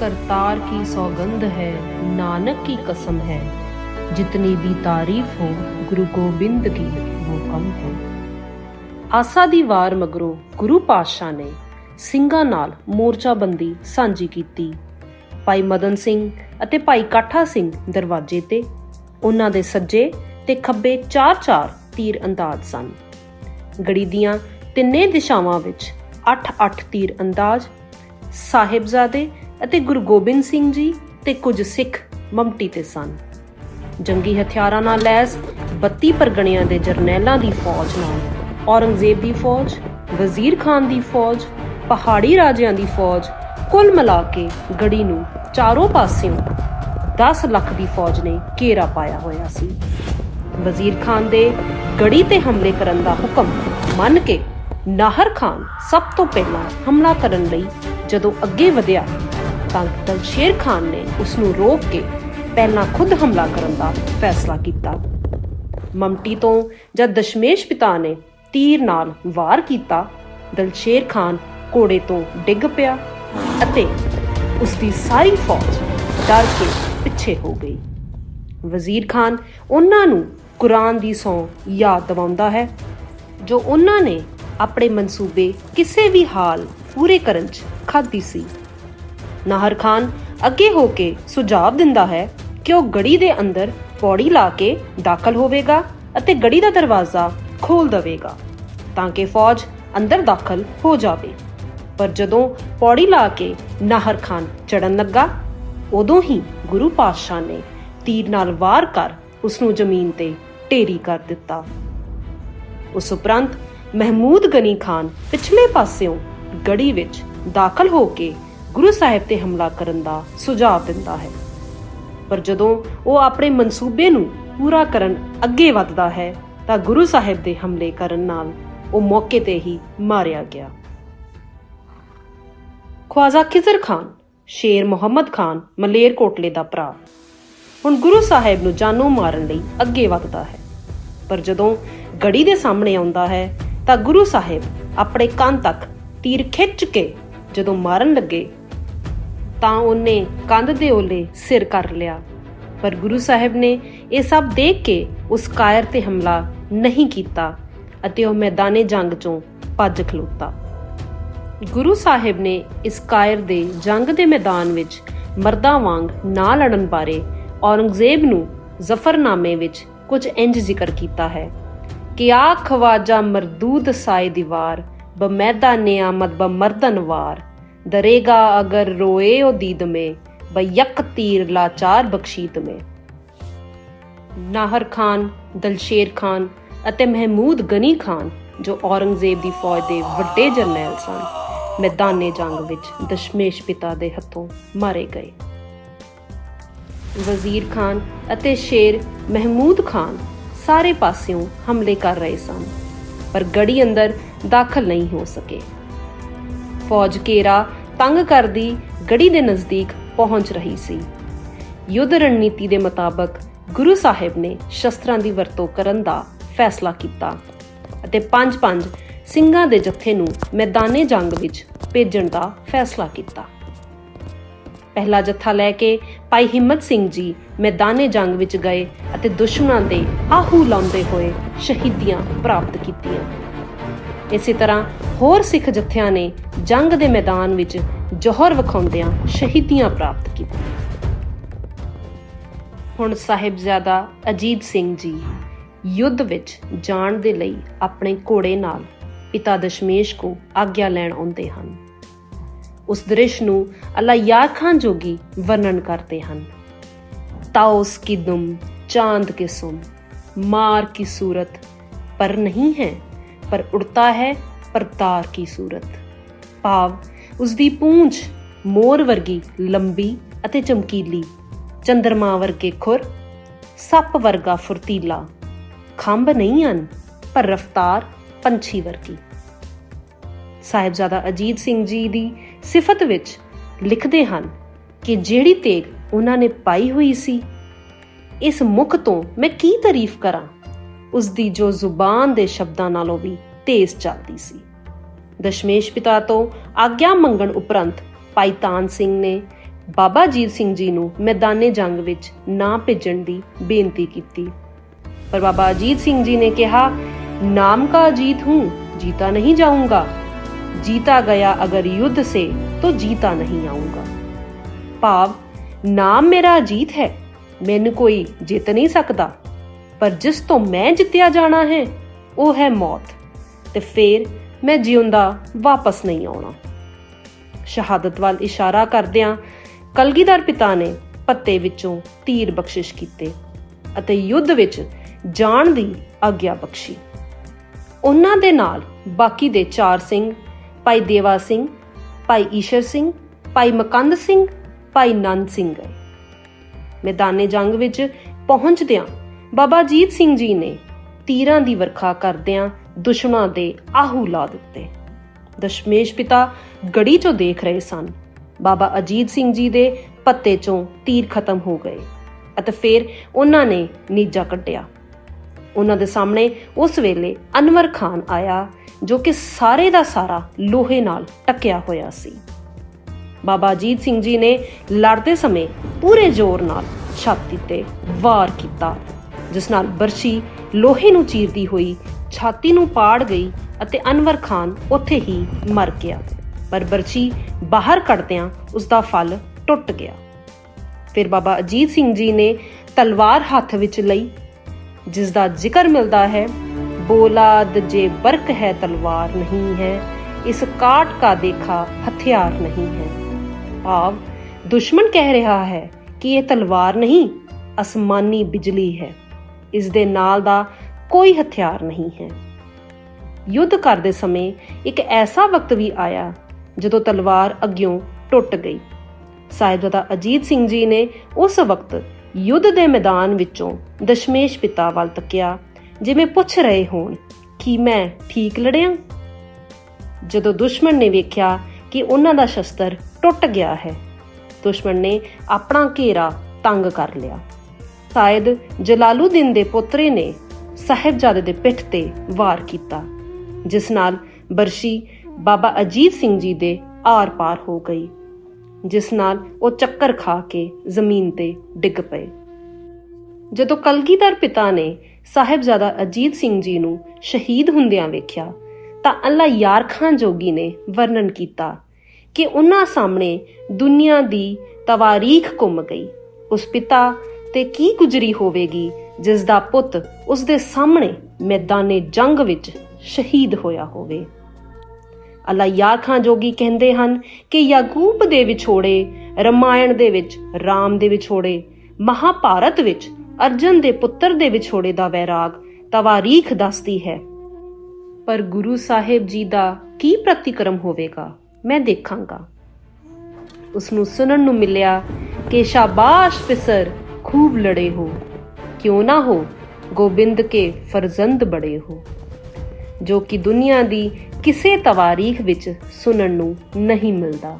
करतार की सौगंध है नानक की कसम है जितनी भी तारीफ हो गुरु गोबिंद की वो कम हो ਆਸਾ ਦੀ ਵਾਰ ਮਗਰੋਂ ਗੁਰੂ ਪਾਤਸ਼ਾਹ ਨੇ ਸਿੰਘਾਂ ਨਾਲ ਮੋਰਚਾਬੰਦੀ ਸਾਂਝੀ ਕੀਤੀ ਭਾਈ ਮਦਨ ਸਿੰਘ ਅਤੇ ਭਾਈ ਕਾਠਾ ਸਿੰਘ ਦਰਵਾਜ਼ੇ ਤੇ ਉਹਨਾਂ ਦੇ ਸੱਜੇ ਤੇ ਖੱਬੇ ਚਾਰ-ਚਾਰ ਤੀਰ ਅੰਦਾਜ਼ ਸਨ ਗੜੀ ਦੀਆਂ ਤਿੰਨੇ ਦਿਸ਼ਾਵਾਂ ਵਿੱਚ 8-8 ਤੀਰ ਅੰਦਾਜ਼ ਸਾਹਿਬਜ਼ਾਦੇ ਅਤੇ ਗੁਰੂ ਗੋਬਿੰਦ ਸਿੰਘ ਜੀ ਤੇ ਕੁਝ ਸਿੱਖ ਮਮਟੀ ਤੇ ਸਨ। ਜੰਗੀ ਹਥਿਆਰਾਂ ਨਾਲ ਲੈਸ 32 ਪਰਗਣਿਆਂ ਦੇ ਜਰਨੈਲਾਂ ਦੀ ਫੌਜ ਨਾਲ, ਔਰੰਗਜ਼ੇਬ ਦੀ ਫੌਜ, ਵਜ਼ੀਰ ਖਾਨ ਦੀ ਫੌਜ, ਪਹਾੜੀ ਰਾਜਿਆਂ ਦੀ ਫੌਜ, ਕੁੱਲ ਮਿਲਾ ਕੇ ਗੜੀ ਨੂੰ ਚਾਰੋਂ ਪਾਸਿਓਂ 10 ਲੱਖ ਦੀ ਫੌਜ ਨੇ ਘੇਰਾ ਪਾਇਆ ਹੋਇਆ ਸੀ। ਵਜ਼ੀਰ ਖਾਨ ਦੇ ਗੜੀ ਤੇ ਹਮਲੇ ਕਰਨ ਦਾ ਹੁਕਮ ਮੰਨ ਕੇ ਨਾਹਰ ਖਾਨ ਸਭ ਤੋਂ ਪਹਿਲਾਂ ਹਮਲਾ ਕਰਨ ਲਈ ਜਦੋਂ ਅੱਗੇ ਵਧਿਆ ਤਾਂ ਦਲਸ਼ੇਰ ਖਾਨ ਨੇ ਉਸ ਨੂੰ ਰੋਕ ਕੇ ਪਹਿਲਾਂ ਖੁਦ ਹਮਲਾ ਕਰਨ ਦਾ ਫੈਸਲਾ ਕੀਤਾ। ਮਮਟੀ ਤੋਂ ਜਦ ਦਸ਼ਮੇਸ਼ ਪਿਤਾ ਨੇ ਤੀਰ ਨਾਲ ਵਾਰ ਕੀਤਾ ਦਲਸ਼ੇਰ ਖਾਨ ਘੋੜੇ ਤੋਂ ਡਿੱਗ ਪਿਆ ਅਤੇ ਉਸ ਦੀ ਸਾਰੀ ਫੌਜ ਡਰ ਕੇ ਪਿੱਛੇ ਹੋ ਗਈ। ਵਜ਼ੀਰ ਖਾਨ ਉਹਨਾਂ ਨੂੰ ਕੁਰਾਨ ਦੀ ਸੌ ਯਾਦ ਦਿਵਾਉਂਦਾ ਹੈ, ਜੋ ਉਹਨਾਂ ਨੇ ਆਪਣੇ ਮਨਸੂਬੇ ਕਿਸੇ ਵੀ ਹਾਲ ਪੂਰੇ ਕਰਨ 'ਚ ਖਾਦੀ ਸੀ। ਨਾਹਰ ਖਾਨ ਅੱਗੇ ਹੋ ਕੇ ਸੁਝਾਅ ਦਿੰਦਾ ਹੈ ਕਿ ਉਹ ਗੜੀ ਦੇ ਅੰਦਰ ਪੌੜੀ ਲਾ ਕੇ ਦਾਖਲ ਹੋਵੇਗਾ ਅਤੇ ਗੜੀ ਦਾ ਦਰਵਾਜ਼ਾ ਖੋਲ ਦੇਵੇਗਾ ਤਾਂ ਕਿ ਫੌਜ ਅੰਦਰ ਦਾਖਲ ਹੋ ਜਾਵੇ। ਪਰ ਜਦੋਂ ਪੌੜੀ ਲਾ ਕੇ ਨਾਹਰ ਖਾਨ ਚੜਨ ਲੱਗਾ, ਉਦੋਂ ਹੀ ਗੁਰੂ ਪਾਤਸ਼ਾਹ ਨੇ ਤੀਰ ਨਾਲ ਵਾਰ ਕਰ ਉਸ ਨੂੰ ਜ਼ਮੀਨ ਤੇ ਢੇਰੀ ਕਰ ਦਿੱਤਾ। ਉਸ ਉਪਰੰਤ ਮਹਿਮੂਦ ਗਨੀ ਖਾਨ ਪਿਛਲੇ ਪਾਸਿਓਂ ਗੜੀ ਵਿੱਚ ਦਾਖਲ ਹੋ ਕੇ ਗੁਰੂ ਸਾਹਿਬ ਤੇ ਹਮਲਾ ਕਰਨ ਦਾ ਸੁਝਾਅ ਦਿੰਦਾ ਹੈ। ਪਰ ਜਦੋਂ ਉਹ ਆਪਣੇ ਮਨਸੂਬੇ ਨੂੰ ਪੂਰਾ ਕਰਨ ਅੱਗੇ ਵਧਦਾ ਹੈ, ਤਾਂ ਗੁਰੂ ਸਾਹਿਬ ਦੇ ਹਮਲੇ ਕਰਨ ਨਾਲ ਉਹ ਮੌਕੇ ਤੇ ਹੀ ਮਾਰਿਆ ਗਿਆ। ਖਵਾਜਾ ਖਿਜ਼ਰ ਖਾਨ, ਸ਼ੇਰ ਮੁਹੰਮਦ ਖਾਨ, ਮਲੇਰ ਕੋਟਲੇ ਦਾ ਭਰਾ। ਹੁਣ ਗੁਰੂ ਸਾਹਿਬ ਨੂੰ ਜਾਨੋਂ ਮਾਰਨ ਲਈ ਅੱਗੇ ਵਧਦਾ ਹੈ। ਪਰ ਜਦੋਂ ਗੜੀ ਦੇ ਸਾਹਮਣੇ ਆਉਂਦਾ ਹੈ, ਤਾਂ ਗੁਰੂ ਸਾਹਿਬ ਆਪਣੇ ਕੰਨ ਤੱਕ ਤੀਰ ਖਿੱਚ ਕੇ ਜਦੋਂ ਮਾਰਨ ਲੱਗੇ ਤਾਂ ਉਹਨੇ ਕੰਧ ਦੇ ਓਲੇ ਸਿਰ ਕਰ ਲਿਆ। ਪਰ ਗੁਰੂ ਸਾਹਿਬ ਨੇ ਇਹ ਸਭ ਦੇਖ ਕੇ ਉਸ ਕਾਇਰ ਤੇ ਹਮਲਾ ਨਹੀਂ ਕੀਤਾ ਅਤੇ ਉਹ ਮੈਦਾਨੇ ਜੰਗ ਚੋਂ ਭੱਜ ਖਲੋਤਾ। ਗੁਰੂ ਸਾਹਿਬ ਨੇ ਇਸ ਕਾਇਰ ਦੇ ਜੰਗ ਦੇ ਮੈਦਾਨ ਵਿੱਚ ਮਰਦਾਂ ਵਾਂਗ ਨਾ ਲੜਨ ਬਾਰੇ ਔਰੰਗਜ਼ੇਬ ਨੂੰ ਜ਼ਫਰਨਾਮੇ ਵਿੱਚ ਕੁਝ ਇੰਜ ਜ਼ਿਕਰ ਕੀਤਾ ਹੈ ਕਿ ਆ ਖਵਾਜਾ ਮਰਦੂਦ ਸਾਏ ਦੀਵਾਰ, ਬਮੈਦਾ ਨਿਆਮਤ ਬਮਰਦਨ ਵਾਰ ਦਰੇਗਾ ਅਗਰ ਰੋਏ ਉਹ ਦੀਦ ਮੇ ਬਯਕ ਤੀਰ ਬਖਸ਼ੀਤ ਮੇ। ਨਾਹਰ ਖਾਨ, ਦਲਸ਼ੇਰ ਖਾਨ ਅਤੇ ਮਹਿਮੂਦ ਗਨੀ ਖਾਨ, ਜੋ ਔਰੰਗਜ਼ੇਬ ਦੀ ਫੌਜ ਦੇ ਵੱਡੇ ਜਰਨੈਲ ਸਨ, ਮੈਦਾਨੇ ਜੰਗ ਵਿੱਚ ਦਸ਼ਮੇਸ਼ ਪਿਤਾ ਦੇ ਹੱਥੋਂ ਮਾਰੇ ਗਏ। ਵਜ਼ੀਰ ਖਾਨ ਅਤੇ ਸ਼ੇਰ ਮਹਿਮੂਦ ਖਾਨ ਸਾਰੇ ਪਾਸਿਓਂ ਹਮਲੇ ਕਰ ਰਹੇ ਸਨ, ਪਰ ਗੜੀ ਅੰਦਰ ਦਾਖਲ ਨਹੀਂ ਹੋ ਸਕੇ। ਫੌਜ ਘੇਰਾ ਤੰਗ ਕਰਦੀ ਗੜੀ ਦੇ ਨਜ਼ਦੀਕ ਪਹੁੰਚ ਰਹੀ ਸੀ। ਯੁੱਧ ਰਣਨੀਤੀ ਦੇ ਮੁਤਾਬਕ ਗੁਰੂ ਸਾਹਿਬ ਨੇ ਸ਼ਸਤਰਾਂ ਦੀ ਵਰਤੋਂ ਕਰਨ ਦਾ ਫੈਸਲਾ ਕੀਤਾ ਅਤੇ ਪੰਜ-ਪੰਜ ਸਿੰਘਾਂ ਦੇ ਜੱਥੇ ਨੂੰ ਮੈਦਾਨੇ ਜੰਗ ਵਿੱਚ ਭੇਜਣ ਦਾ ਫੈਸਲਾ ਕੀਤਾ। ਪਹਿਲਾ ਜੱਥਾ ਲੈ ਕੇ ਭਾਈ ਹਿੰਮਤ ਸਿੰਘ ਜੀ ਮੈਦਾਨੇ ਜੰਗ ਵਿੱਚ ਗਏ ਅਤੇ ਦੁਸ਼ਮਣਾਂ ਦੇ ਆਹੂ ਲਾਉਂਦੇ ਹੋਏ ਸ਼ਹੀਦੀਆਂ ਪ੍ਰਾਪਤ ਕੀਤੀਆਂ। ਇਸੇ ਤਰ੍ਹਾਂ ਹੋਰ ਸਿੱਖ ਜਥਿਆਂ ਨੇ ਜੰਗ ਦੇ ਮੈਦਾਨ ਵਿੱਚ ਜੋਹਰ ਵਿਖਾਉਂਦਿਆਂ ਸ਼ਹੀਦੀਆਂ ਪ੍ਰਾਪਤ ਕੀਤੀਆਂ। ਹੁਣ ਸਾਹਿਬਜ਼ਾਦਾ ਅਜੀਤ ਸਿੰਘ ਜੀ ਯੁੱਧ ਵਿੱਚ ਜਾਣ ਦੇ ਲਈ ਆਪਣੇ ਘੋੜੇ ਨਾਲ ਪਿਤਾ ਦਸ਼ਮੇਸ਼ ਕੋ ਆਗਿਆ ਲੈਣ ਆਉਂਦੇ ਹਨ। ਉਸ ਦ੍ਰਿਸ਼ ਨੂੰ ਅੱਲਾ ਯਾਰ ਖਾਨ ਜੋਗੀ ਵਰਣਨ ਕਰਦੇ ਹਨ। ਤਾਉਸ ਕੀ ਦੁਮ, ਚਾਂਦ ਕੇ ਸੁਮ, ਮਾਰ ਕੀ ਸੂਰਤ, ਪਰ ਨਹੀਂ ਹੈ, ਪਰ उड़ता ਹੈ ਪਰਤਾਰ ਕੀ ਸੂਰਤ? ਭਾਵ ਉਸ ਦੀ ਪੂੰਛ ਮੋਰ ਵਰਗੀ, ਲੰਬੀ ਅਤੇ ਚਮਕੀਲੀ, ਚੰਦਰਮਾ ਵਰਗੇ ਖੁਰ, ਸੱਪ ਵਰਗਾ ਫੁਰਤੀਲਾ। ਖੰਭ ਨਹੀਂ ਹਨ, ਪਰ ਰਫਤਾਰ ਪੰਛੀ ਵਰਗੀ। ਸਾਹਿਬਜ਼ਾਦਾ ਅਜੀਤ ਸਿੰਘ ਜੀ ਦੀ ਸਿਫਤ ਵਿੱਚ ਲਿਖਦੇ ਹਨ ਕਿ ਜਿਹੜੀ ਤੇਗ ਉਹਨਾਂ ਨੇ ਪਾਈ ਹੋਈ ਸੀ, ਇਸ ਮੁਖ ਤੋਂ ਮੈਂ ਕੀ ਤਾਰੀਫ ਕਰਾਂ? ਉਸ ਦੀ ਜੋ ਜ਼ੁਬਾਨ ਦੇ ਸ਼ਬਦਾਂ ਨਾਲੋਂ ਵੀ ਤੇਜ਼ ਚੱਲਦੀ ਸੀ। ਦਸ਼ਮੇਸ਼ ਪਿਤਾ ਤੋਂ ਆਗਿਆ ਮੰਗਣ ਉਪਰੰਤ ਭਾਈ ਤਾਨ ਸਿੰਘ ਨੇ ਬਾਬਾ ਜੀਤ ਸਿੰਘ ਜੀ ਨੂੰ ਮੈਦਾਨੇ ਜੰਗ ਵਿੱਚ ਨਾ ਭੇਜਣ ਦੀ ਬੇਨਤੀ ਕੀਤੀ। ਪਰ ਬਾਬਾ ਅਜੀਤ ਸਿੰਘ ਜੀ ਨੇ ਕਿਹਾ, ਨਾਮ ਕਾ ਜੀਤ ਹੂੰ, ਜੀਤਾ ਨਹੀਂ ਜਾਊਂਗਾ। ਜੀਤਾ ਗਿਆ ਅਗਰ ਯੁੱਧ ਸੇ ਤੋ ਜੀਤਾ ਨਹੀਂ ਆਊਂਗਾ। ਭਾਵ, ਨਾਮ ਮੇਰਾ ਜੀਤ ਹੈ, ਮੈਨੂੰ ਕੋਈ ਜਿੱਤ ਨਹੀਂ ਸਕਦਾ। ਪਰ ਜਿਸ ਤੋਂ ਮੈਂ ਜਿੱਤਿਆ ਜਾਣਾ ਹੈ, ਉਹ ਹੈ ਮੌਤ। ਤੇ ਫੇਰ ਮੈਂ ਜਿਉਂਦਾ ਵਾਪਸ ਨਹੀਂ ਆਉਣਾ। ਸ਼ਹਾਦਤ ਵੱਲ ਇਸ਼ਾਰਾ ਕਰਦਿਆਂ ਕਲਗੀਧਰ ਪਿਤਾ ਨੇ ਪੱਤੇ ਵਿੱਚੋਂ ਤੀਰ ਬਖਸ਼ਿਸ਼ ਕੀਤੇ ਅਤੇ ਯੁੱਧ ਵਿੱਚ ਜਾਣ ਦੀ ਆਗਿਆ ਬਖਸ਼ੀ। ਉਹਨਾਂ ਦੇ ਨਾਲ ਬਾਕੀ ਦੇ ਚਾਰ ਸਿੰਘ, ਭਾਈ ਦੇਵਾ ਸਿੰਘ, ਭਾਈ ਈਸ਼ਰ ਸਿੰਘ, ਭਾਈ ਮਕੰਦ ਸਿੰਘ, ਭਾਈ ਨੰਦ ਸਿੰਘ ਗਏ। ਮੈਦਾਨੇ ਜੰਗ ਵਿੱਚ ਪਹੁੰਚਦਿਆਂ ਬਾਬਾ ਜੀਤ ਸਿੰਘ ਜੀ ਨੇ ਤੀਰਾਂ ਦੀ ਵਰਖਾ ਕਰਦਿਆਂ ਦੁਸ਼ਮਣਾਂ ਦੇ ਆਹੂ ਲਾ ਦਿੱਤੇ। ਦਸ਼ਮੇਸ਼ ਪਿਤਾ ਗੜੀ ਚੋਂ ਦੇਖ ਰਹੇ ਸਨ। ਬਾਬਾ ਅਜੀਤ ਸਿੰਘ ਜੀ ਦੇ ਪੱਤੇ ਚੋਂ ਤੀਰ ਖਤਮ ਹੋ ਗਏ ਅਤੇ ਫਿਰ ਉਹਨਾਂ ਨੇ ਨੀਜਾ ਕੱਢਿਆ। ਉਹਨਾਂ ਦੇ ਸਾਹਮਣੇ ਉਸ ਵੇਲੇ ਅਨਵਰ ਖਾਨ ਆਇਆ, ਜੋ ਕਿ ਸਾਰੇ ਦਾ ਸਾਰਾ ਲੋਹੇ ਨਾਲ ਟਕਿਆ ਹੋਇਆ ਸੀ। ਬਾਬਾ ਅਜੀਤ ਸਿੰਘ ਜੀ ਨੇ ਲੜਦੇ ਸਮੇਂ ਪੂਰੇ ਜ਼ੋਰ ਨਾਲ ਛਾਤੀ ਤੇ ਵਾਰ ਕੀਤਾ, ਜਿਸ ਨਾਲ ਬਰਸ਼ੀ ਲੋਹੇ ਨੂੰ ਚੀਰਦੀ ਹੋਈ ਛਾਤੀ ਨੂੰ ਪਾੜ ਗਈ ਅਤੇ ਅਨਵਰ ਖਾਨ ਉੱਥੇ ਹੀ ਮਰ ਗਿਆ। ਪਰ ਬਰਛੀ ਬਾਹਰ ਕੱਢਦਿਆਂ ਉਸ ਦਾ ਫਲ ਟੁੱਟ ਗਿਆ। ਫਿਰ ਬਾਬਾ ਅਜੀਤ ਸਿੰਘ ਜੀ ਨੇ ਤਲਵਾਰ ਹੱਥ ਵਿੱਚ ਲਈ ਜਿਸ ਦਾ ਜ਼ਿਕਰ ਮਿਲਦਾ ਹੈ, ਬੋਲਾਦ ਜੇ ਬਰਕ ਹੈ ਤਲਵਾਰ ਨਹੀਂ ਹੈ, ਇਸ ਕਾਟ ਕਾ ਦੇਖਾ ਹਥਿਆਰ ਨਹੀਂ ਹੈ। ਭਾਵ ਦੁਸ਼ਮਣ ਕਹਿ ਰਿਹਾ ਹੈ ਕਿ ਇਹ ਤਲਵਾਰ ਨਹੀਂ, ਅਸਮਾਨੀ ਬਿਜਲੀ ਹੈ। ਇਸ ਦੇ ਨਾਲ ਦਾ ਕੋਈ ਹਥਿਆਰ ਨਹੀਂ ਹੈ। ਯੁੱਧ ਕਰਦੇ ਸਮੇਂ ਇੱਕ ਐਸਾ ਵਕਤ ਵੀ ਆਇਆ ਜਦੋਂ ਤਲਵਾਰ ਅੱਗਿਓਂ ਟੁੱਟ ਗਈ। ਸਾਹਿਬਜ਼ਾਦਾ ਅਜੀਤ ਸਿੰਘ ਜੀ ਨੇ ਉਸ ਵਕਤ ਯੁੱਧ ਦੇ ਮੈਦਾਨ ਵਿੱਚੋਂ ਦਸ਼ਮੇਸ਼ ਪਿਤਾ ਵੱਲ ਤੱਕਿਆ, ਜਿਵੇਂ ਪੁੱਛ ਰਹੇ ਹੋਣ ਕਿ ਮੈਂ ਠੀਕ ਲੜਿਆ? ਜਦੋਂ ਦੁਸ਼ਮਣ ਨੇ ਵੇਖਿਆ ਕਿ ਉਹਨਾਂ ਦਾ ਸ਼ਸਤਰ ਟੁੱਟ ਗਿਆ ਹੈ, ਦੁਸ਼ਮਣ ਨੇ ਆਪਣਾ ਘੇਰਾ ਤੰਗ ਕਰ ਲਿਆ। ਸ਼ਾਇਦ ਜਲਾਲੂਦੀਨ ਦੇ ਪੁੱਤਰੇ ਨੇ ਸਾਹਿਬਜ਼ਾਦੇ ਦੇ ਪਿੱਠ ਤੇ ਵਾਰ ਕੀਤਾ, ਜਿਸ ਨਾਲ ਬਰਸ਼ੀ ਬਾਬਾ ਅਜੀਤ ਸਿੰਘ ਜੀ ਦੇ ਆਰ-ਪਾਰ ਹੋ ਗਈ, ਜਿਸ ਨਾਲ ਉਹ ਚੱਕਰ ਖਾ ਕੇ ਜ਼ਮੀਨ ਤੇ ਡਿੱਗ ਪਏ। ਜਦੋਂ ਕਲਗੀਧਰ ਪਿਤਾ ਨੇ ਸਾਹਿਬਜ਼ਾਦਾ ਅਜੀਤ ਸਿੰਘ ਜੀ ਨੂੰ ਸ਼ਹੀਦ ਹੁੰਦਿਆਂ ਵੇਖਿਆ, ਤਾਂ ਅੱਲਾ ਯਾਰ ਖਾਨ ਜੋਗੀ ਨੇ ਵਰਣਨ ਕੀਤਾ ਕਿ ਉਹਨਾਂ ਸਾਹਮਣੇ ਦੁਨੀਆ ਦੀ ਤਵਾਰੀਖ ਘੁੰਮ ਗਈ, ਉਸ ਪਿਤਾ ਤੇ ਕੀ ਗੁਜਰੀ ਹੋਵੇਗੀ ਜਿਸ ਦਾ ਪੁੱਤ ਉਸ ਦੇ ਸਾਹਮਣੇ ਮੈਦਾਨੇ ਜੰਗ ਵਿੱਚ ਸ਼ਹੀਦ ਹੋਇਆ ਹੋਵੇ। ਅੱਲਾ ਯਾਰ ਖਾਨ ਜੋਗੀ ਕਹਿੰਦੇ ਹਨ ਕਿ ਯਾਕੂਬ ਦੇ ਵਿਛੋੜੇ, ਰਮਾਇਣ ਦੇ ਵਿੱਚ, ਰਾਮ ਦੇ ਵਿਛੋੜੇ, ਮਹਾਭਾਰਤ ਵਿੱਚ ਅਰਜਨ ਦੇ ਪੁੱਤਰ ਦੇ ਵਿਛੋੜੇ ਦਾ ਵੈਰਾਗ ਤਵਾਰੀਖ ਦੱਸਦੀ ਹੈ। ਪਰ ਗੁਰੂ ਸਾਹਿਬ ਜੀ ਦਾ ਕੀ ਪ੍ਰਤੀਕਰਮ ਹੋਵੇਗਾ? ਮੈਂ ਦੇਖਾਂਗਾ। ਉਸ ਨੂੰ ਸੁਣਨ ਨੂੰ ਮਿਲਿਆ ਕਿ ਸ਼ਾਬਾਸ਼ ਪਿਸਰ, ਖੂਬ ਲੜੇ ਹੋ। ਕਿਉਂ ਨਾ ਹੋ? ਗੋਬਿੰਦ ਕੇ ਫਰਜ਼ੰਦ ਬੜੇ ਹੋ। ਜੋ ਕਿ ਦੁਨੀਆ ਦੀ ਕਿਸੇ ਤਵਾਰੀਖ ਵਿੱਚ ਸੁਣਨ ਨੂੰ ਨਹੀਂ ਮਿਲਦਾ।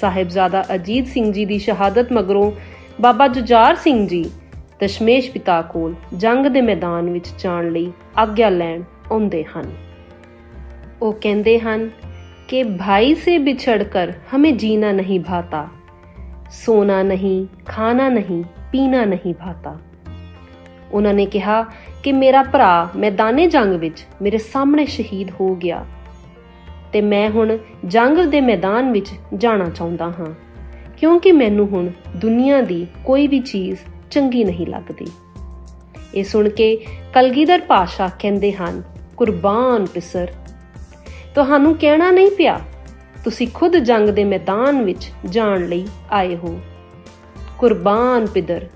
ਸਾਹਿਬਜ਼ਾਦਾ ਅਜੀਤ ਸਿੰਘ ਜੀ ਦੀ ਸ਼ਹਾਦਤ ਮਗਰੋਂ ਬਾਬਾ ਜੁਝਾਰ ਸਿੰਘ ਜੀ ਦਸ਼ਮੇਸ਼ ਪਿਤਾ ਕੋਲ ਜੰਗ ਦੇ ਮੈਦਾਨ ਵਿੱਚ ਜਾਣ ਲਈ ਆਗਿਆ ਲੈਣ ਆਉਂਦੇ ਹਨ। ਉਹ ਕਹਿੰਦੇ ਹਨ ਕਿ ਭਾਈ ਸੇ ਵਿਛੜ ਕਰ ਹਮੇ ਜੀਣਾ ਨਹੀਂ ਭਾਤਾ। ਸੋਨਾ ਨਹੀਂ, ਖਾਣਾ ਨਹੀਂ ਪੀਣਾ ਨਹੀਂ ਭਾਤਾ। ਉਹਨਾਂ ਨੇ ਕਿਹਾ ਕਿ ਮੇਰਾ ਭਰਾ ਮੈਦਾਨੇ ਜੰਗ ਵਿੱਚ ਮੇਰੇ ਸਾਹਮਣੇ ਸ਼ਹੀਦ ਹੋ ਗਿਆ ਤੇ ਮੈਂ ਹੁਣ ਜੰਗ ਦੇ ਮੈਦਾਨ ਵਿੱਚ ਜਾਣਾ ਚਾਹੁੰਦਾ ਹਾਂ, ਕਿਉਂਕਿ ਮੈਨੂੰ ਹੁਣ ਦੁਨੀਆ ਦੀ ਕੋਈ ਵੀ ਚੀਜ਼ ਚੰਗੀ ਨਹੀਂ ਲੱਗਦੀ। ਇਹ ਸੁਣ ਕੇ ਕਲਗੀਧਰ ਪਾਸ਼ਾ ਕਹਿੰਦੇ ਹਨ, ਕੁਰਬਾਨ ਪਿਸਰ। ਤੁਹਾਨੂੰ ਕਹਿਣਾ ਨਹੀਂ ਪਿਆ, ਤੁਸੀਂ ਖੁਦ ਜੰਗ ਦੇ ਮੈਦਾਨ ਵਿੱਚ ਜਾਣ ਲਈ ਆਏ ਹੋ। ਕੁਰਬਾਨ ਪਿਦਰ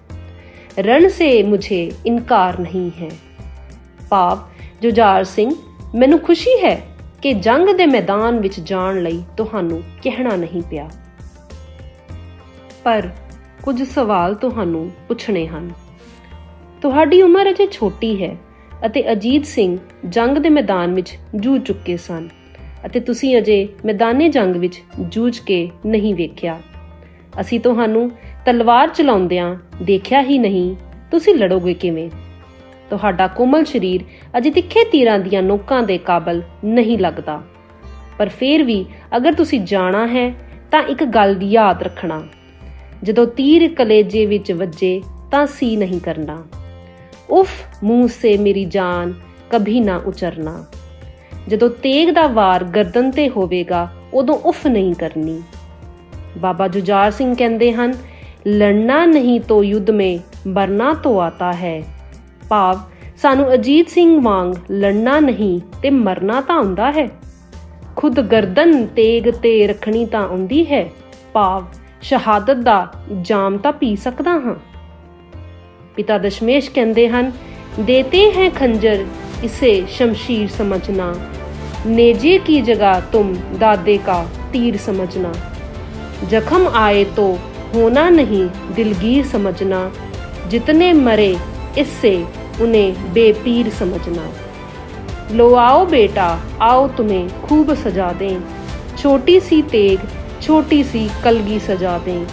रण से मुझे इनकार नहीं है ਭਾਵ ਜੁਝਾਰ ਸਿੰਘ ਮੈਨੂੰ ਖੁਸ਼ੀ ਹੈ ਕਿ ਜੰਗ ਦੇ ਮੈਦਾਨ ਵਿੱਚ ਜਾਣ ਲਈ ਤੁਹਾਨੂੰ ਕਹਿਣਾ ਨਹੀਂ ਪਿਆ ਪਰ ਕੁਝ ਸਵਾਲ ਤੁਹਾਨੂੰ ਪੁੱਛਣੇ ਹਨ ਤੁਹਾਡੀ ਉਮਰ ਅਜੇ ਛੋਟੀ ਹੈ ਅਤੇ ਅਜੀਤ ਸਿੰਘ ਜੰਗ ਦੇ ਮੈਦਾਨ ਵਿੱਚ ਜੂਝ ਚੁੱਕੇ ਸਨ ਅਤੇ ਤੁਸੀਂ ਅਜੇ ਮੈਦਾਨੇ ਜੰਗ ਵਿੱਚ ਜੂਝ ਕੇ ਨਹੀਂ ਵੇਖਿਆ ਅਸੀਂ ਤੁਹਾਨੂੰ ਤਲਵਾਰ ਚਲਾਉਂਦਿਆਂ ਦੇਖਿਆ ਹੀ ਨਹੀਂ, ਤੁਸੀਂ ਲੜੋਗੇ ਕਿਵੇਂ? ਤੁਹਾਡਾ ਕੋਮਲ ਸਰੀਰ ਅਜੇ ਤਿੱਖੇ ਤੀਰਾਂ ਦੀਆਂ ਨੋਕਾਂ ਦੇ ਕਾਬਲ ਨਹੀਂ ਲੱਗਦਾ। ਪਰ ਫੇਰ ਵੀ ਅਗਰ ਤੁਸੀਂ ਜਾਣਾ ਹੈ, ਤਾਂ ਇੱਕ ਗੱਲ ਯਾਦ ਰੱਖਣਾ। ਜਦੋਂ ਤੀਰ ਕਲੇਜੇ ਵਿੱਚ ਵੱਜੇ, ਤਾਂ ਸੀ ਨਹੀਂ ਕਰਨਾ। ਉਫ, ਮੂੰਹ ਸੇ ਮੇਰੀ ਜਾਨ, ਕਭੀ ਨਾ ਉਚਰਨਾ। ਜਦੋਂ ਤੇਗ ਦਾ ਵਾਰ ਗਰਦਨ ਤੇ ਹੋਵੇਗਾ, ਉਦੋਂ ਉਫ ਨਹੀਂ ਕਰਨੀ। ਬਾਬਾ ਜੁਝਾਰ ਸਿੰਘ ਕਹਿੰਦੇ ਹਨ ਲੜਨਾ ਨਹੀਂ ਤੋ ਯੁੱਧ ਮੇ ਮਰਨਾ ਤੋ ਆਤਾ ਹੈ ਭਾਵ ਸਾਨੂੰ ਅਜੀਤ ਸਿੰਘ ਵਾਂਗ ਲੜਨਾ ਨਹੀਂ ਤੇ ਮਰਨਾ ਤਾਂ ਆਉਂਦਾ ਹੈ ਖੁਦ ਗਰਦਨ ਤੇਗ ਤੇ ਰੱਖਣੀ ਤਾਂ ਆਉਂਦੀ ਹੈ ਭਾਵ ਸ਼ਹਾਦਤ ਦਾ ਜਾਮ ਤਾਂ ਪੀ ਸਕਦਾ ਹਾਂ ਪਿਤਾ ਦਸ਼ਮੇਸ਼ ਕਹਿੰਦੇ ਹਨ ਦੇਤੇ ਹੈ ਖੰਜਰ ਇਸੇ ਸ਼ਮਸ਼ੀਰ ਸਮਝਣਾ नेजे की जगह तुम दादे का तीर समझना जख्म आए तो होना नहीं दिलगीर समझना। जितने मरे इससे उन्हें बेपीर समझना। लो आओ बेटा, आओ तुम्हें खूब सजा दें। छोटी सी तेग, छोटी सी कलगी सजा दें।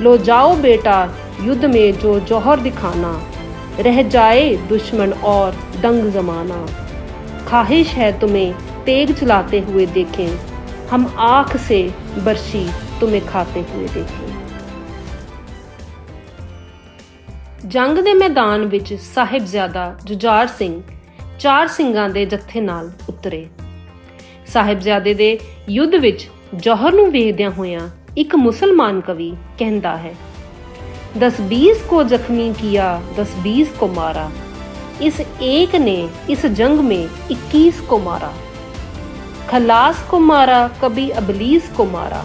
लो जाओ बेटा, युद्ध में जो जौहर दिखाना। रह जाए दुश्मन और दंग जमाना। ख्वाहिश है तुम्हें तेग चलाते हुए देखें। हम आँख से बर्शी तुम्हें खाते हुए देखें। ਜੰਗ ਦੇ ਮੈਦਾਨ ਵਿੱਚ ਸਾਹਿਬਜ਼ਾਦਾ ਜੁਝਾਰ ਸਿੰਘ ਚਾਰ ਸਿੰਘਾਂ ਦੇ ਜੱਥੇ ਨਾਲ ਉਤਰੇ। ਸਾਹਿਬਜ਼ਾਦੇ ਦੇ ਯੁੱਧ ਵਿੱਚ ਜੋਹਰ ਨੂੰ ਵੇਖਦਿਆਂ ਹੋਇਆਂ ਇੱਕ ਮੁਸਲਮਾਨ ਕਵੀ ਕਹਿੰਦਾ ਹੈ, ਦਸ 20 ਕੋ ਜ਼ਖਮੀ ਕੀਆ, ਦਸ 20 ਕੋ ਮਾਰਾ। ਇਸ ਏਕ ਨੇ ਇਸ ਜੰਗ ਮੇ 21 ਕੋ ਮਾਰਾ। ਖਲਾਸ ਕੋ ਮਾਰਾ ਕਬੀ ਅਬਲੀਸ ਕੋ ਮਾਰਾ।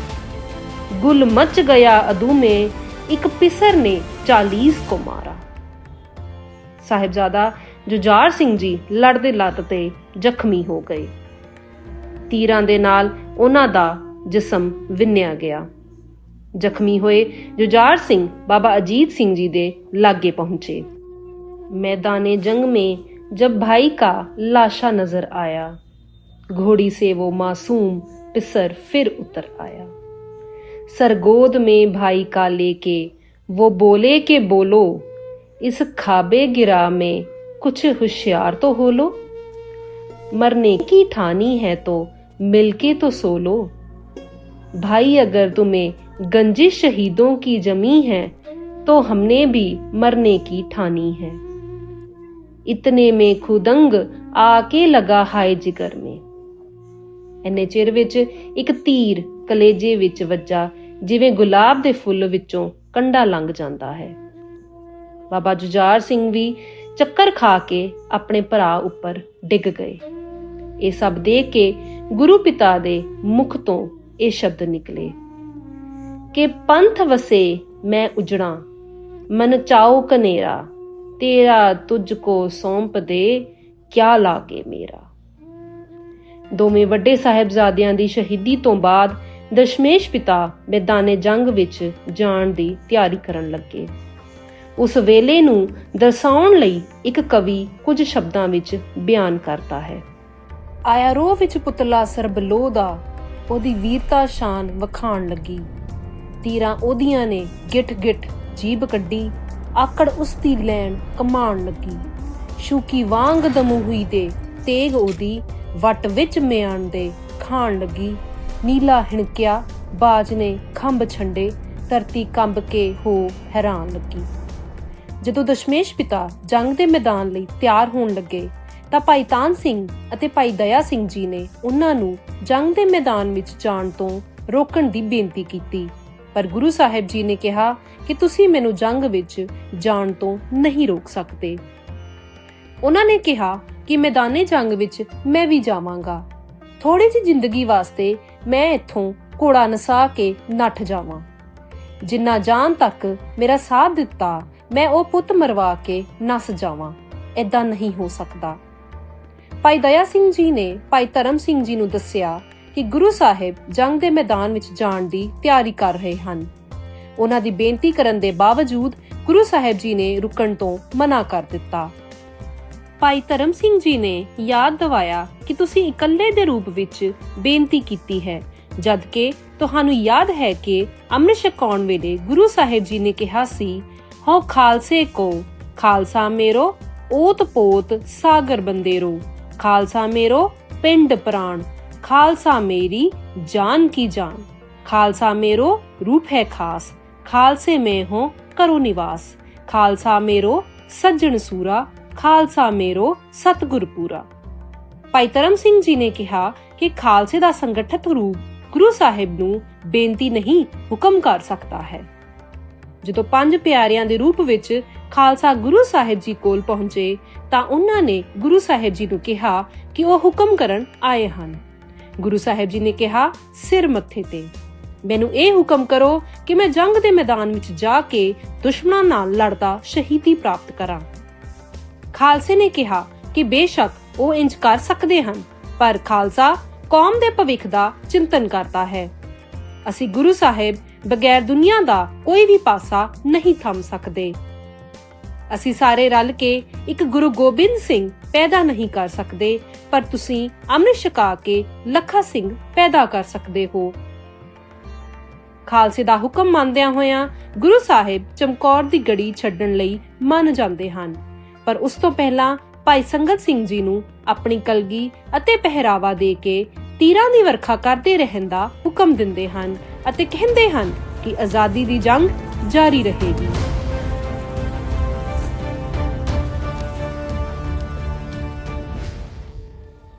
ਗੁਲ ਮਚ ਗਿਆ ਅਦੂ ਮੇ एक पिसर ने चालीस को मारा ਸਾਹਿਬਜ਼ਾਦਾ ਜੁਝਾਰ ਸਿੰਘ ਜੀ ਲੜਦੇ ਲੱਤ ਤੇ ਜ਼ਖਮੀ ਹੋ ਗਏ ਤੀਰਾਂ ਦੇ ਨਾਲ ਉਹਨਾਂ ਦਾ ਜਿਸਮ ਵਿੰਨਿਆ ਗਿਆ ਜ਼ਖਮੀ ਹੋਏ ਜੁਝਾਰ ਸਿੰਘ ਬਾਬਾ ਅਜੀਤ ਸਿੰਘ ਜੀ ਦੇ ਲਾਗੇ ਪਹੁੰਚੇ मैदान जंग में जब भाई का लाशा नजर आया घोड़ी से वो मासूम पिसर फिर उतर आया सरगोद में भाई का लेके वो बोले के बोलो इस खाबे गिरा में कुछ होशियार तो हो लो मरने की ठानी है तो मिलके तो सो लो भाई अगर तुम्हें गंजिश शहीदों की जमी है तो हमने भी मरने की ठानी है ਇਤਨੇ ਮੇ ਖੁਦੰਗ ਆ ਕੇ ਲਗਾ ਹਾਏ ਜਿਗਰ ਮੇ ਐਨੇ ਚਿਰ ਵਿੱਚ ਇੱਕ ਤੀਰ ਕਲੇਜੇ ਵਿੱਚ ਵੱਜਾ ਜਿਵੇਂ ਗੁਲਾਬ ਦੇ ਫੁੱਲ ਵਿੱਚੋਂ ਕੰਡਾ ਲੰਘ ਜਾਂਦਾ ਹੈ। ਬਾਬਾ ਜੁਝਾਰ ਸਿੰਘ ਵੀ ਚੱਕਰ ਖਾ ਕੇ ਆਪਣੇ ਭਰਾ ਉੱਪਰ ਡਿੱਗ ਗਏ। ਇਹ ਸਭ ਦੇਖ ਕੇ ਗੁਰੂ ਪਿਤਾ ਦੇ ਮੁਖ ਤੋਂ ਇਹ ਸ਼ਬਦ ਨਿਕਲੇ। ਕਿ ਪੰਥ ਵਸੇ ਮੈਂ ਉਜੜਾਂ, ਮਨ ਚਾਓ ਕਨੇਰਾ, ਤੇਰਾ ਤੁਝ ਕੋ ਸੌਂਪ ਦੇ ਕਿਆ ਲਾਗੇ ਮੇਰਾ। ਦੋਵੇਂ ਵੱਡੇ ਸਾਹਿਬਜ਼ਾਦਿਆਂ ਦੀ ਸ਼ਹੀਦੀ ਤੋਂ ਬਾਅਦ ਦਸ਼ਮੇਸ਼ ਪਿਤਾ ਮੈਦਾਨੇ ਜੰਗ ਵਿੱਚ ਜਾਣ ਦੀ ਤਿਆਰੀ ਕਰਨ ਲੱਗੇ। ਉਸ ਵੇਲੇ ਨੂੰ ਦਰਸਾਉਣ ਲਈ ਇੱਕ ਕਵੀ ਕੁਝ ਸ਼ਬਦਾਂ ਵਿੱਚ ਬਿਆਨ ਕਰਦਾ ਹੈ। ਆਇਆ ਰੋ ਵਿੱਚ ਪੁਤਲਾ ਸਰਬਲੋ ਦਾ, ਉਹਦੀ ਵੀਰਤਾ ਸ਼ਾਨ ਵਖਾਣ ਲੱਗੀ। ਤੀਰਾਂ ਉਹਦੀਆਂ ਨੇ ਗਿੱਠ ਗਿੱਠ ਜੀਬ ਕੱਢੀ, ਆਕੜ ਉਸ ਦੀ ਲੈਣ ਕਮਾਣ ਲੱਗੀ। ਸ਼ੂਕੀ ਵਾਂਗ ਦਮੂ ਹੋਈ ਤੇ ਤੇਗ ਉਹਦੀ ਵਟ ਵਿੱਚ ਮਿਆਣ ਦੇ ਖਾਣ ਲੱਗੀ। ਨੀਲਾ ਹਿਣਕਿਆ ਬਾਜ ਨੇ ਖੰਭ ਛੰਡੇ, ਧਰਤੀ ਕੰਬ ਕੇ ਹੋ ਹੈਰਾਨ ਲੱਗੀ। ਜਦੋਂ ਦਸ਼ਮੇਸ਼ ਪਿਤਾ ਜੰਗ ਦੇ ਮੈਦਾਨ ਲਈ ਤਿਆਰ ਹੋਣ ਲੱਗੇ, ਤਾਂ ਭਾਈ ਤਾਨ ਸਿੰਘ ਅਤੇ ਭਾਈ ਦਇਆ ਸਿੰਘ ਜੀ ਨੇ ਉਹਨਾਂ ਨੂੰ ਜੰਗ ਦੇ ਮੈਦਾਨ ਵਿੱਚ ਜਾਣ ਤੋਂ ਰੋਕਣ ਦੀ ਬੇਨਤੀ ਕੀਤੀ। ਪਰ ਗੁਰੂ ਸਾਹਿਬ ਜੀ ਨੇ ਕਿਹਾ ਕਿ ਤੁਸੀਂ ਮੈਨੂੰ ਜੰਗ ਵਿੱਚ ਜਾਣ ਤੋਂ ਨਹੀਂ ਰੋਕ ਸਕਦੇ। ਉਹਨਾਂ ਨੇ ਕਿਹਾ ਕਿ ਮੈਦਾਨੇ ਜੰਗ ਵਿੱਚ ਮੈਂ ਵੀ ਜਾਵਾਂਗਾ। ਥੋੜੀ ਜਿਹੀ ਜ਼ਿੰਦਗੀ ਵਾਸਤੇ ਮੈਂ ਇੱਥੋਂ ਘੋੜਾ ਨਸਾ ਕੇ ਨੱਠ ਜਾਵਾਂ। ਜਿੰਨਾ ਜਾਨ ਤੱਕ ਮੇਰਾ ਸਾਥ ਦਿੱਤਾ, ਮੈਂ ਉਹ ਪੁੱਤ ਮਰਵਾ ਕੇ ਨਸ ਜਾਵਾਂ। ਐਦਾਂ ਨਹੀਂ ਹੋ ਸਕਦਾ। ਭਾਈ ਦਇਆ ਸਿੰਘ ਜੀ ਨੇ ਭਾਈ ਧਰਮ ਸਿੰਘ ਜੀ ਨੂੰ ਦੱਸਿਆ ਕਿ ਗੁਰੂ ਸਾਹਿਬ ਜੰਗ ਦੇ ਮੈਦਾਨ ਵਿੱਚ ਜਾਣ ਦੀ ਤਿਆਰੀ ਕਰ ਰਹੇ ਹਨ। ਉਹਨਾਂ ਦੀ ਬੇਨਤੀ ਕਰਨ ਦੇ ਬਾਵਜੂਦ ਗੁਰੂ ਸਾਹਿਬ ਜੀ ਨੇ ਰੁਕਣ ਤੋਂ ਮਨਾ ਕਰ ਦਿੱਤਾ। ਭਾਈ ਧਰਮ ਸਿੰਘ ਜੀ ਨੇ ਯਾਦ ਦਿਵਾਇਆ ਕਿ ਤੁਸੀਂ ਇਕੱਲੇ ਦੇ ਰੂਪ ਵਿੱਚ ਬੇਨਤੀ ਕੀਤੀ ਹੈ, ਜਦ ਕਿ ਤੁਹਾਨੂੰ ਯਾਦ ਹੈ ਕਿ ਅੰਮ੍ਰਿਤ ਛਕਾਉਣ ਵੇਲੇ ਗੁਰੂ ਸਾਹਿਬ ਜੀ ਨੇ ਕਿਹਾ ਸੀ ਹੋ ਖਾਲਸੇ ਕੋ, ਖਾਲਸਾ ਮੇਰੋ, ਓਤ ਪੋਤ ਸਾਗਰ ਬੰਦੇਰੋ, ਖਾਲਸਾ ਮੇਰੋ ਪਿੰਡ ਪ੍ਰਾਣ, ਖਾਲਸਾ ਮੇਰੀ ਜਾਨ ਕੀ ਜਾਨ, ਖਾਲਸਾ ਮੇਰੋ ਰੂਪ ਹੈ ਖਾਸ, ਖਾਲਸੇ ਮੈਂ ਹੋ ਕਰੋ ਨਿਵਾਸ, ਖਾਲਸਾ ਮੇਰੋ ਸੱਜਣ ਸੂਰਾ ਖਾਲਸਾ ਮੇਰੋ ਸਤਿਗੁਰ ਪੂਰਾ ਭਾਈ ਧਰਮ ਸਿੰਘ ਜੀ ਨੇ ਕਿਹਾ ਕਿ ਖਾਲਸੇ ਦਾ ਸੰਗਠਿਤ ਰੂਪ ਗੁਰੂ ਸਾਹਿਬ ਨੂੰ ਬੇਨਤੀ ਨਹੀਂ ਹੁਕਮ ਕਰ ਸਕਦਾ ਹੈ। ਜਦੋਂ ਪੰਜ ਪਿਆਰਿਆਂ ਦੇ ਰੂਪ ਵਿੱਚ ਖਾਲਸਾ ਗੁਰੂ ਸਾਹਿਬ ਜੀ ਕੋਲ ਪਹੁੰਚੇ, ਤਾਂ ਉਹਨਾਂ ਨੇ ਗੁਰੂ ਸਾਹਿਬ ਜੀ ਨੂੰ ਕਿਹਾ ਕਿ ਉਹ ਹੁਕਮ ਕਰਨ ਆਏ ਹਨ। ਗੁਰੂ ਸਾਹਿਬ ਜੀ ਨੇ ਕਿਹਾ, ਸਿਰ ਮੱਥੇ ਤੇ, ਮੈਨੂੰ ਇਹ ਹੁਕਮ ਕਰੋ ਕਿ ਮੈਂ ਜੰਗ ਦੇ ਮੈਦਾਨ ਵਿੱਚ ਜਾ ਕੇ ਦੁਸ਼ਮਣਾਂ ਨਾਲ ਲੜਦਾ ਸ਼ਹੀਦੀ ਪ੍ਰਾਪਤ ਕਰਾਂ। ਖਾਲਸੇ ਨੇ ਕਿਹਾ ਕਿ ਬੇਸ਼ੱਕ ਉਹ ਇੰਜ ਕਰ ਸਕਦੇ ਹਨ, ਪਰ ਖਾਲਸਾ ਕੌਮ ਦੇ ਭਵਿੱਖ ਦਾ ਚਿੰਤਨ ਕਰਦਾ ਹੈ। ਅਸੀਂ ਗੁਰੂ ਸਾਹਿਬ ਬਗੈਰ ਦੁਨੀਆ ਦਾ ਕੋਈ ਵੀ ਪਾਸਾ ਨਹੀਂ ਥੰਮ ਸਕਦੇ। ਅਸੀਂ ਸਾਰੇ ਰਲ ਕੇ ਇੱਕ ਗੁਰੂ ਗੋਬਿੰਦ ਸਿੰਘ ਪੈਦਾ ਨਹੀਂ ਕਰ ਸਕਦੇ, ਪਰ ਤੁਸੀਂ ਅੰਮ੍ਰਿਤ ਛਕਾ ਕੇ ਲੱਖਾ ਸਿੰਘ ਪੈਦਾ ਕਰ ਸਕਦੇ ਹੋ। ਖਾਲਸੇ ਦਾ ਹੁਕਮ ਮੰਨਦਿਆਂ ਹੋਇਆਂ ਗੁਰੂ ਸਾਹਿਬ ਚਮਕੌਰ ਦੀ ਗੜੀ ਛੱਡਣ ਲਈ ਮੰਨ ਜਾਂਦੇ ਹਨ। ਪਰ ਉਸ ਤੋਂ ਪਹਿਲਾਂ ਭਾਈ ਸੰਗਤ ਸਿੰਘ ਜੀ ਨੂੰ ਆਪਣੀ ਕਲਗੀ ਅਤੇ ਪਹਿਰਾਵਾ ਦੇ ਕੇ ਤੀਰਾਂ ਦੀ ਵਰਖਾ ਕਰਦੇ ਰਹਿਣ ਦਾ ਹੁਕਮ ਦਿੰਦੇ ਹਨ ਅਤੇ ਕਹਿੰਦੇ ਹਨ ਕਿ ਆਜ਼ਾਦੀ ਦੀ ਜੰਗ ਜਾਰੀ ਰਹੇਗੀ।